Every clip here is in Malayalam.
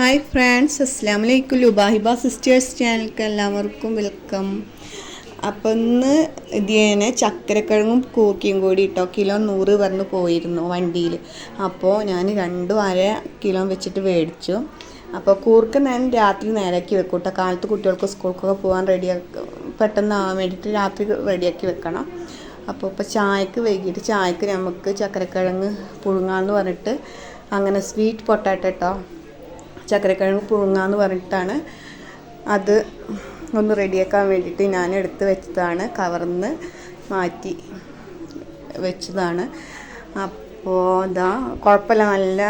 ഹായ് ഫ്രണ്ട്സ് അസ്സാം വലൈക്കും ലുബാഹിബ സിസ്റ്റേഴ്സ് ചാനലിലേക്ക് എല്ലാവർക്കും വെൽക്കം അപ്പം ഇന്ന് ഇതേനെ ചക്കരക്കിഴങ്ങും കൂക്കിയും കൂടി ഇട്ടോ. കിലോ നൂറ് പറഞ്ഞ് പോയിരുന്നു വണ്ടിയിൽ അപ്പോൾ ഞാൻ രണ്ടും അര കിലോ വെച്ചിട്ട് മേടിച്ചു. അപ്പോൾ കൂർക്ക് ഞാൻ രാത്രി നേരാക്കി വെക്കും കേട്ടോ. കാലത്ത് കുട്ടികൾക്ക് സ്കൂൾക്കൊക്കെ പോകാൻ റെഡിയാക്കി പെട്ടെന്ന് ആവാൻ വേണ്ടിയിട്ട് രാത്രി റെഡിയാക്കി വെക്കണം. അപ്പോൾ ഇപ്പോൾ ചായക്ക് വൈകിട്ട് ചായക്ക് നമുക്ക് ചക്കരക്കിഴങ്ങ് പുഴുങ്ങാന്ന് പറഞ്ഞിട്ട് അങ്ങനെ സ്വീറ്റ് പൊട്ടാറ്റോ കേട്ടോ ചക്കരക്കിഴങ്ങ് പുഴുങ്ങാന്ന് പറഞ്ഞിട്ടാണ് അത് ഒന്ന് റെഡിയാക്കാൻ വേണ്ടിയിട്ട് ഞാൻ എടുത്ത് വെച്ചതാണ് കവർന്ന് മാറ്റി വെച്ചതാണ്. അപ്പോൾ ഇതാ കുഴപ്പമില്ല നല്ല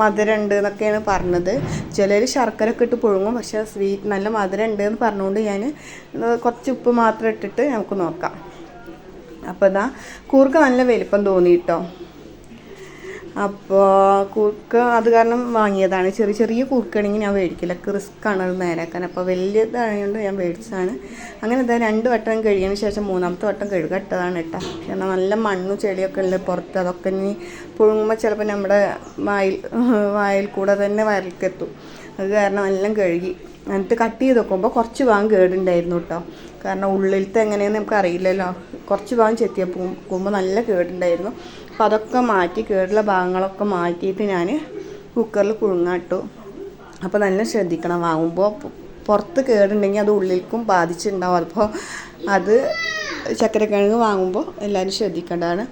മധുരമുണ്ട് എന്നൊക്കെയാണ് പറഞ്ഞത്. ചിലർ ശർക്കര ഒക്കെ ഇട്ട് പുഴുങ്ങും പക്ഷേ സ്വീറ്റ് നല്ല മധുരമുണ്ട് എന്ന് പറഞ്ഞുകൊണ്ട് ഞാൻ കുറച്ച് ഉപ്പ് മാത്രം ഇട്ടിട്ട് നമുക്ക് നോക്കാം. അപ്പോൾ ഇതാ കൂർക്ക നല്ല വലിപ്പം തോന്നി കേട്ടോ അപ്പോൾ കൂർക്ക അത് കാരണം വാങ്ങിയതാണ്. ചെറിയ ചെറിയ കൂർക്കാണെങ്കിൽ ഞാൻ മേടിക്കില്ല. റിസ്ക് ആണ് അത് നേരാക്കാൻ അപ്പോൾ വലിയതായതുകൊണ്ട് ഞാൻ മേടിച്ചതാണ്. അങ്ങനെ ഇതാ രണ്ട് വട്ടം കഴുകിയതിന് ശേഷം മൂന്നാമത്തെ വട്ടം കഴുകട്ടതാണ് കേട്ടോ. കാരണം നല്ല മണ്ണും ചെളിയൊക്കെ ഉണ്ട് പുറത്ത്. അതൊക്കെ ഇനി പുഴുങ്ങുമ്പോൾ ചിലപ്പോൾ നമ്മുടെ വായിൽ വായിൽ കൂടെ തന്നെ വയറിലേക്കെത്തും അത് കാരണം എല്ലാം കഴുകി. എന്നിട്ട് കട്ട് ചെയ്ത് നോക്കുമ്പോൾ കുറച്ച് ഭാഗം കേടുണ്ടായിരുന്നു കേട്ടോ. കാരണം ഉള്ളിലത്തെ എങ്ങനെയെന്ന് നമുക്ക് അറിയില്ലല്ലോ കുറച്ച് ഭാഗം ചെത്തിയപ്പോൾ നല്ല കേടുണ്ടായിരുന്നു. അപ്പോൾ അതൊക്കെ മാറ്റി കേടുള്ള ഭാഗങ്ങളൊക്കെ മാറ്റിയിട്ട് ഞാൻ കുക്കറിൽ പുഴുങ്ങാട്ടു അപ്പോൾ നല്ല ശ്രദ്ധിക്കണം. വാങ്ങുമ്പോൾ പുറത്ത് കേടുണ്ടെങ്കിൽ അത് ഉള്ളിലേക്കും ബാധിച്ചിട്ടുണ്ടാവും അപ്പോൾ അത് ചക്കരക്കിഴങ്ങ് വാങ്ങുമ്പോൾ എല്ലാവരും ശ്രദ്ധിക്കേണ്ടതാണ്.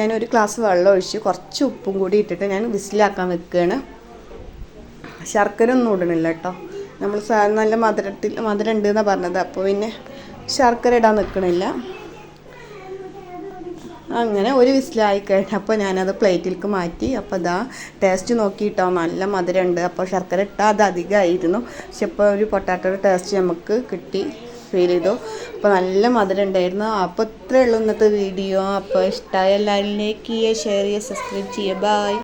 ഞാൻ ഒരു ഗ്ലാസ് വെള്ളം ഒഴിച്ച് കുറച്ച് ഉപ്പും കൂടി ഇട്ടിട്ട് ഞാൻ വിസിലാക്കാൻ വെക്കുകയാണ് ശർക്കര ഒന്നും ഇടണില്ല കേട്ടോ നമ്മൾ നല്ല മധുരത്തിൽ മധുരം ഉണ്ട് എന്നാണ് പറഞ്ഞത്. അപ്പോൾ പിന്നെ ശർക്കര ഇടാൻ നിൽക്കണില്ല അങ്ങനെ ഒരു വിസിലായി കഴിഞ്ഞപ്പോൾ ഞാനത് പ്ലേറ്റിലേക്ക് മാറ്റി. അപ്പോൾ ഇതാ ടേസ്റ്റ് നോക്കിയിട്ടോ നല്ല മധുരമുണ്ട്. അപ്പോൾ ശർക്കര ഇട്ടാൽ അത് അധികമായിരുന്നു. പക്ഷെ ഇപ്പോൾ ഒരു പൊട്ടാറ്റോയുടെ ടേസ്റ്റ് നമുക്ക് കിട്ടി ഫീൽ ചെയ്തു. അപ്പോൾ നല്ല മധുരം ഉണ്ടായിരുന്നു അപ്പോൾ ഇത്രയേ ഉള്ളൂ ഇന്നത്തെ വീഡിയോ അപ്പോൾ ഇഷ്ടമായ എല്ലാവരിലേക്ക് ഷെയർ ചെയ്യുക സബ്സ്ക്രൈബ് ചെയ്യുക. ബൈ